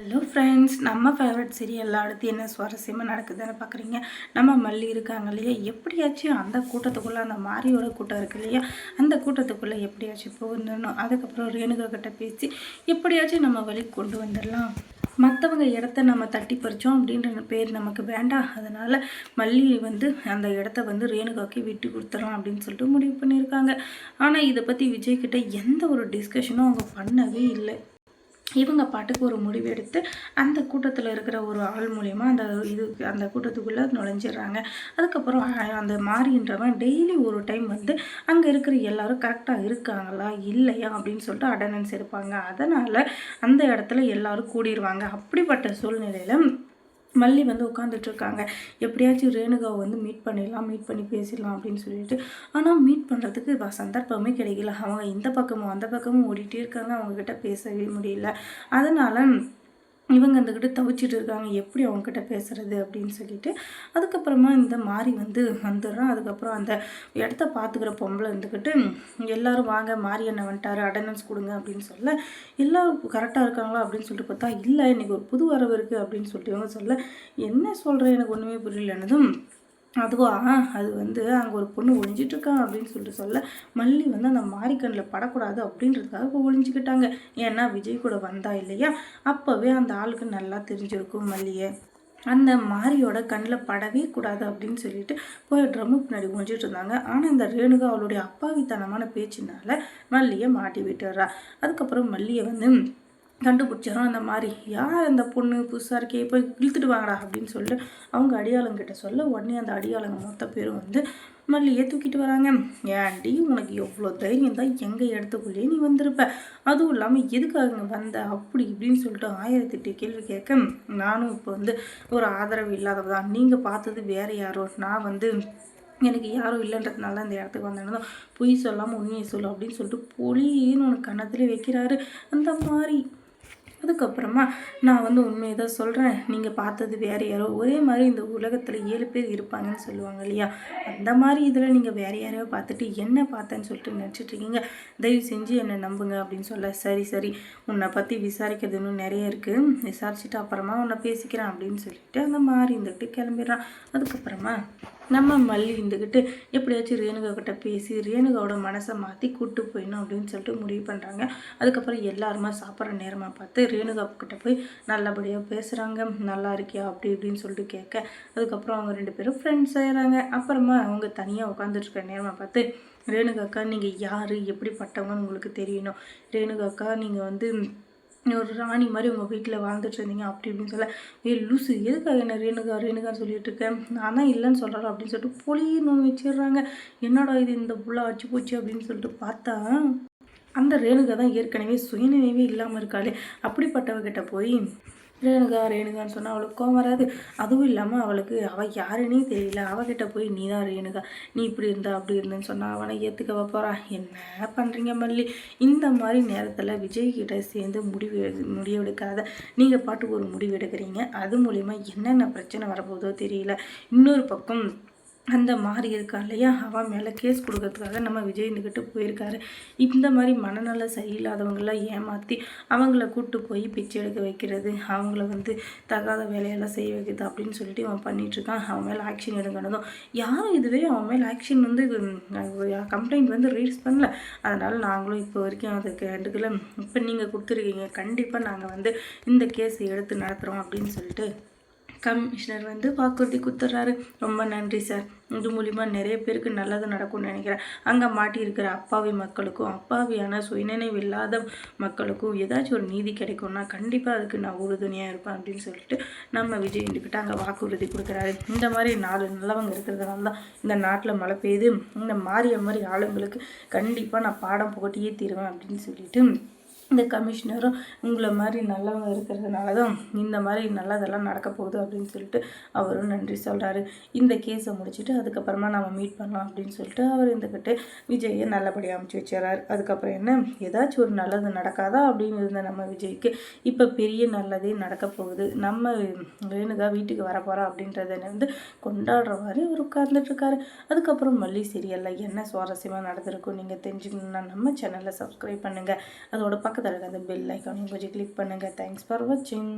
Hello friends நம்ம favourite serial அடுத்து என்ன சுவாரஸ்யமாக நடக்குதுன்னு பார்க்குறீங்க நம்ம மல்லி இருக்காங்க இல்லையா? எப்படியாச்சும் அந்த கூட்டத்துக்குள்ளே அந்த மாரியோட கூட்டம் இருக்கு இல்லையா? அந்த கூட்டத்துக்குள்ளே எப்படியாச்சும் போகணும் அதுக்கப்புறம் ரேணுகா கிட்ட பேசி எப்படியாச்சும் நம்ம வழி கொண்டு வந்துடலாம். மற்றவங்க இடத்த நம்ம தட்டி பறித்தோம் அப்படின்ற பேர் நமக்கு வேண்டாம். அதனால் மல்லி வந்து அந்த இடத்த வந்து ரேணுகாக்கு விட்டு கொடுத்துடலாம் அப்படின்னு சொல்லிட்டு முடிவு பண்ணியிருக்காங்க. ஆனால் இதை பற்றி விஜய்கிட்ட எந்த ஒரு டிஸ்கஷனும் அவங்க பண்ணவே இல்லை. இவங்க பாட்டுக்கு ஒரு முடிவு எடுத்து அந்த கூட்டத்தில் இருக்கிற ஒரு ஆள் மூலயமா அந்த இது அந்த கூட்டத்துக்குள்ளே நுழைஞ்சிடுறாங்க. அதுக்கப்புறம் அந்த மாறின்றவன் டெய்லி ஒரு டைம் வந்து அங்கே இருக்கிற எல்லாரும் கரெக்டாக இருக்காங்களா இல்லையா அப்படின்னு சொல்லிட்டு அட்டண்டன்ஸ் எடுப்பாங்க. அதனால் அந்த இடத்துல எல்லாரும் கூடிடுவாங்க அப்படிப்பட்ட சூழ்நிலையில் மல்லி வந்து உட்காந்துட்ருக்காங்க எப்படியாச்சும் ரேணுகாவை வந்து மீட் பண்ணிடலாம் மீட் பண்ணி பேசிடலாம் அப்படின்னு சொல்லிட்டு. ஆனால் மீட் பண்ணுறதுக்கு சந்தர்ப்பமே கிடைக்கல. அவங்க இந்த பக்கமும் அந்த பக்கமும் ஓடிட்டே இருக்காங்க. அவங்கக்கிட்ட பேசவே முடியல. அதனால் இவங்க இருந்துக்கிட்டு தவிச்சிட்டு இருக்காங்க. எப்படி அவங்கக்கிட்ட பேசுகிறது அப்படின்னு சொல்லிட்டு அதுக்கப்புறமா இந்த மாறி வந்து வந்துடுறான் அதுக்கப்புறம் அந்த இடத்த பார்த்துக்கிற பொம்பளை இருந்துக்கிட்டு எல்லோரும் வாங்க மாறி என்ன வந்துட்டாரு அட்டண்டன்ஸ் கொடுங்க அப்படின்னு சொல்ல எல்லோரும் கரெக்டாக இருக்காங்களா அப்படின்னு சொல்லிட்டு பார்த்தா இல்லை இன்றைக்கி ஒரு புது வரவு இருக்குது அப்படின்னு சொல்லிட்டு இவங்க சொல்ல என்ன சொல்கிறேன் எனக்கு ஒன்றுமே புரியலன்னதும் அதுவா? அது வந்து அங்கே ஒரு பொண்ணு ஒழிஞ்சிட்ருக்கா அப்படின்னு சொல்லிட்டு சொல்ல மல்லி வந்து அந்த மாரிக்கண்ணில் படக்கூடாது அப்படின்றதுக்காக இப்போ ஒழிஞ்சிக்கிட்டாங்க ஏன்னா விஜய் கூட வந்தா இல்லையா? அப்போவே அந்த ஆளுக்கு நல்லா தெரிஞ்சிருக்கும் மல்லியை. அந்த மாரியோட கண்ணில் படவே கூடாது அப்படின்னு சொல்லிட்டு போய் ட்ரம்மு பின்னாடி ஒழிஞ்சிட்டு இருந்தாங்க ஆனால் இந்த ரேணுகா அவளுடைய அப்பாவித்தனமான பேச்சினால மல்லியை மாட்டி விட்டுறா அதுக்கப்புறம் மல்லியை வந்து கண்டுபிடிச்சிடும் அந்த மாதிரி யார் அந்த பொண்ணு? புதுசாக இருக்கே போய் இழுத்துட்டு வாங்கடா அப்படின்னு சொல்லிட்டு அவங்க அடியாளங்கிட்ட சொல்ல உடனே அந்த அடியாளங்க மொத்த பேரும் வந்து மல்லியே தூக்கிட்டு வராங்க. ஏன்டி உனக்கு எவ்வளோ தைரியம் தான் எங்கள் இடத்துக்குள்ளேயே நீ வந்திருப்ப? அதுவும் இல்லாமல் எதுக்காக வந்த? அப்படி இப்படின்னு சொல்லிட்டு ஆயிரத்தி எட்டு கேள்வி கேட்க நானும் இப்போ வந்து ஒரு ஆதரவு இல்லாதவ தான். நீங்கள் பார்த்தது வேறு யாரோ. நான் வந்து எனக்கு யாரும் இல்லைன்றதுனால அந்த இடத்துக்கு வந்தேன்னு பொய் சொல்லாமல் உண்மையை சொல்லு அப்படின்னு சொல்லிட்டு பொலின்னு உனக்கு கன்னத்துலேயே வைக்கிறாரு. அந்த மாதிரி அதுக்கப்புறமா நான் வந்து உண்மையை தான் சொல்கிறேன் நீங்கள் பார்த்தது வேறு யாரோ ஒரே மாதிரி இந்த உலகத்தில் ஏழு பேர் இருப்பாங்கன்னு சொல்லுவாங்க இல்லையா? அந்த மாதிரி இதில் நீங்கள் வேறு யாரையோ பார்த்துட்டு என்ன பார்த்தேன்னு சொல்லிட்டு நினச்சிட்ருக்கீங்க தயவு செஞ்சு என்னை நம்புங்க அப்படின்னு சொல்ல சரி சரி உன்னை பற்றி விசாரிக்கிறது இன்னும் நிறைய இருக்குது விசாரிச்சுட்டு அப்புறமா உன்னை பேசிக்கிறேன் அப்படின்னு சொல்லிட்டு அந்த மாதிரி இருந்துக்கிட்டு கிளம்பிடுறான். அதுக்கப்புறமா நம்ம மல்லி இருந்துக்கிட்டு எப்படியாச்சும் ரேணுகா கிட்ட பேசி ரேணுகாவோட மனசை மாற்றி கூட்டு போயிடணும் அப்படின்னு சொல்லிட்டு முடிவு பண்ணுறாங்க அதுக்கப்புறம் எல்லாருமே சாப்பிட்ற நேரமாக பார்த்து ரேணுகா கிட்ட போய் நல்லபடியாக பேசுகிறாங்க நல்லா இருக்கியா அப்படி இப்படின்னு சொல்லிட்டு கேட்க அதுக்கப்புறம் அவங்க ரெண்டு பேரும் ஃப்ரெண்ட்ஸ் ஆயிடுறாங்க. அப்புறமா அவங்க தனியாக உட்காந்துட்டு நேரமாக பார்த்து ரேணுகாக்கா நீங்கள் யார்? எப்படிப்பட்டவங்கன்னு உங்களுக்கு தெரியணும். ரேணுகாக்கா நீங்கள் வந்து ஒரு ராணி மாதிரி உங்கள் வீட்டில் வாழ்ந்துட்டு இருந்தீங்க அப்படி இப்படின்னு சொல்ல ஏ லூசு எதுக்காக என்ன ரேணுகா ரேணுகான்னு சொல்லிட்டு இருக்கேன் நான் தான் இல்லைன்னு சொல்கிறேன் அப்படின்னு சொல்லிட்டு பொலின்னு வச்சிடுறாங்க. என்னடா இது இந்த புள்ள அடிச்சு போச்சு அப்படின்னு சொல்லிட்டு பார்த்தா அந்த ரேணுகா தான் ஏற்கனவே சுயநினைவே இல்லாமல் இருக்காளே. அப்படிப்பட்டவகிட்ட போய் ரேணுகா ரேணுகான்னு சொன்னால் அவளுக்கு கோவம் வராது. அதுவும் இல்லாமல் அவளுக்கு அவள் யாருன்னே தெரியல. அவகிட்ட போய் நீ தான் ரேணுகா நீ இப்படி இருந்தா அப்படி இருந்தேன்னு சொன்னால் அவனை ஏற்றுக்க போகிறா என்ன பண்ணுறீங்க மல்லி? இந்த மாதிரி நேரத்தில் விஜய் கிட்ட சேர்ந்து முடிவு முடிவெடுக்காத நீங்கள் பாட்டுக்கு ஒரு முடிவு எடுக்கிறீங்க. அது மூலிமா என்னென்ன பிரச்சனை வரப்போதோ தெரியல. இன்னொரு பக்கம் அந்த மாதிரி இருக்கா இல்லையா? அவன் மேலே கேஸ் கொடுக்கறதுக்காக நம்ம விஜய் இருந்துக்கிட்டு போயிருக்காரு. இந்த மாதிரி மனநல சரியில்லாதவங்களாம் ஏமாற்றி அவங்கள கூப்பிட்டு போய் பிச்சை எடுக்க வைக்கிறது அவங்கள வந்து தகாத வேலையெல்லாம் செய்ய வைக்கிறது அப்படின்னு சொல்லிட்டு அவன் பண்ணிகிட்ருக்கான் அவன் மேலே ஆக்ஷன் எடுக்கணும் யாரும் இதுவே அவன் மேலே ஆக்ஷன் வந்து கம்ப்ளைண்ட் வந்து ரீட்ஸ் பண்ணல. அதனால் நாங்களும் இப்போ வரைக்கும் அதுக்கு எடுக்கல. இப்போ நீங்கள் கொடுத்துருக்கீங்க. கண்டிப்பாக நாங்கள் வந்து இந்த கேஸை எடுத்து நடத்துகிறோம் அப்படின்னு சொல்லிட்டு கமிஷனர் வந்து வாக்குறுதி கொடுத்துட்றாரு. ரொம்ப நன்றி சார். இது மூலிமா நிறைய பேருக்கு நல்லது நடக்கும்னு நினைக்கிறேன். அங்கே மாட்டியிருக்கிற அப்பாவி மக்களுக்கும் அப்பாவியான சுயநினைவு இல்லாத மக்களுக்கும் ஏதாச்சும் ஒரு நீதி கிடைக்கும்னா கண்டிப்பாக அதுக்கு நான் உறுதுணையாக இருப்பேன் அப்படின்னு சொல்லிட்டு நம்ம விஜய் இருந்துக்கிட்டு அங்கே வாக்குறுதி கொடுக்குறாரு. இந்த மாதிரி நாலு நல்லவங்க இருக்கிறதுனால தான் இந்த நாட்டில் மழை பெய்யுது. இந்த மாறிய மாதிரி ஆளுங்களுக்கு கண்டிப்பாக நான் பாடம் போட்டியே தீருவேன் அப்படின்னு சொல்லிட்டு இந்த கமிஷனரும் உங்களை மாதிரி நல்லவங்க இருக்கிறதுனால தான் இந்த மாதிரி நல்லதெல்லாம் நடக்க போகுது அப்படின்னு சொல்லிட்டு அவரும் நன்றி சொல்கிறாரு இந்த கேஸை முடிச்சுட்டு அதுக்கப்புறமா நம்ம மீட் பண்ணலாம் அப்படின்னு சொல்லிட்டு அவர் இருந்துக்கிட்டு விஜயை நல்லபடியாக அமைச்சு வச்சுறாரு அதுக்கப்புறம் என்ன? ஏதாச்சும் ஒரு நல்லது நடக்காதா அப்படின்னு இருந்த நம்ம விஜய்க்கு இப்போ பெரிய நல்லதே நடக்க போகுது. நம்ம வேணுகா வீட்டுக்கு வர அப்படின்றத வந்து கொண்டாடுற மாதிரி அவர் உட்கார்ந்துட்டுருக்காரு அதுக்கப்புறம் மல்லி சீரியலில் என்ன சுவாரஸ்யமாக நடந்திருக்கும் நீங்கள் தெரிஞ்சுக்கணுன்னா நம்ம சேனலை சப்ஸ்கிரைப் பண்ணுங்கள் அதோட பக்கம் பக்கத்தில் இருக்க அந்த பெல் ஐக்கானையும் கொஞ்சம் கிளிக் பண்ணுங்கள் தேங்க்ஸ் ஃபார் வாட்சிங்